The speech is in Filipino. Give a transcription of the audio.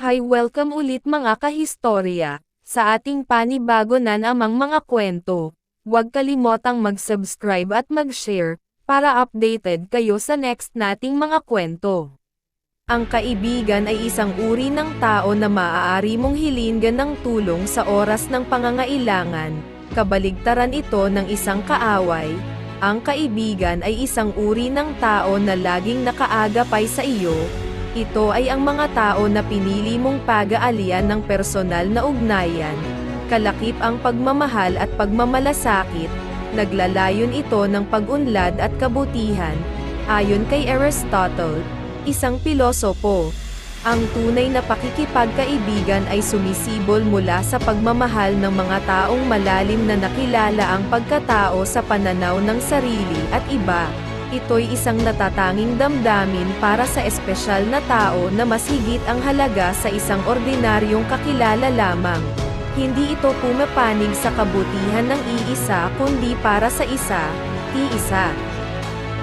Hi welcome ulit mga kahistorya, sa ating panibago na namang mga kwento. Huwag kalimotang mag-subscribe at mag-share, para updated kayo sa next nating mga kwento. Ang kaibigan ay isang uri ng tao na maaari mong hilingan ng tulong sa oras ng pangangailangan, kabaligtaran ito ng isang kaaway. Ang kaibigan ay isang uri ng tao na laging nakaagapay sa iyo, ito ay ang mga tao na pinili mong pag-aalian ng personal na ugnayan. Kalakip ang pagmamahal at pagmamalasakit, naglalayon ito ng pag-unlad at kabutihan. Ayon kay Aristotle, isang pilosopo, ang tunay na pakikipagkaibigan ay sumisibol mula sa pagmamahal ng mga taong malalim na nakilala ang pagkatao sa pananaw ng sarili at iba. Ito'y isang natatanging damdamin para sa espesyal na tao na mas higit ang halaga sa isang ordinaryong kakilala lamang. Hindi ito pumapanig sa kabutihan ng iisa kundi para sa isa, iisa.